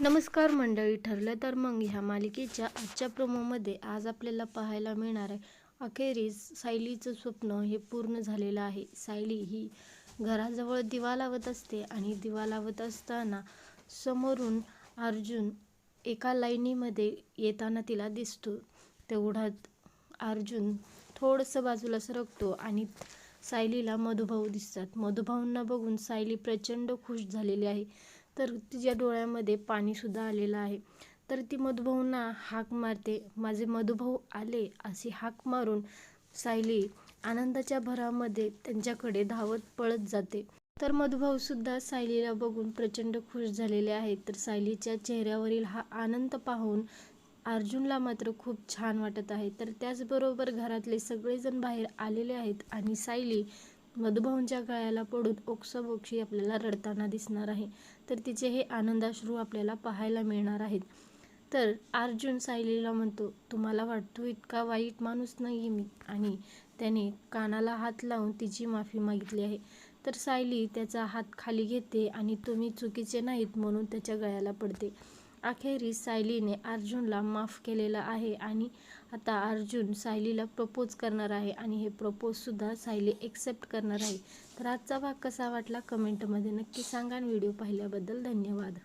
नमस्कार मंडळी ठरलं तर मग ह्या मालिकेच्या आजच्या प्रोमोमध्ये आज आपल्याला पाहायला मिळणार आहे अखेरीस सायलीचं स्वप्न हे पूर्ण झालेलं आहे. सायली ही घराजवळ दिवा लावत असते आणि दिवा लावत असताना समोरून अर्जुन एका लाईनीमध्ये येताना तिला दिसतो. तेवढ्यात अर्जुन थोडंसं बाजूला सरकतो आणि सायलीला मधुभाऊ दिसतात. मधुभाऊंना बघून सायली प्रचंड खुश झालेली आहे. तर तिच्या डोळ्यामध्ये पाणीसुद्धा आलेलं आहे. तर ती मधुभाऊंना हाक मारते. माझे मधुभाऊ आले अशी हाक मारून सायली आनंदाच्या भरामध्ये त्यांच्याकडे धावत पळत जाते. तर मधुभाऊसुद्धा सायलीला बघून प्रचंड खुश झालेले आहेत तर सायलीच्या चेहऱ्यावरील हा आनंद पाहून अर्जुनला मात्र खूप छान वाटत आहे. तर त्याचबरोबर घरातले सगळेजण बाहेर आलेले आहेत आणि सायली मधुभाऊंच्या गळ्याला पडून ओक्साबोक्शी आपल्याला रडताना दिसणार आहे. तर तिचे हे आनंदाश्रू आपल्याला पाहायला मिळणार आहेत. तर अर्जुन सायलीला म्हणतो तुम्हाला वाटतो इतका वाईट माणूस नाही आहे मी? आणि त्याने कानाला हात लावून तिची माफी मागितली आहे. तर सायली त्याचा हात खाली घेते आणि तुम्ही चुकीचे नाहीत म्हणून त्याच्या गळ्याला पडते. अखेरीस सायलीने अर्जुनला माफ केलेलं आहे आणि आता अर्जुन सायलीला प्रपोज करणार आहे आणि हे प्रपोजसुद्धा सायली एक्सेप्ट करणार आहे. तर आजचा भाग कसा वाटला? कमेंटमध्ये नक्की सांगा आणि व्हिडिओ पाहिल्याबद्दल धन्यवाद.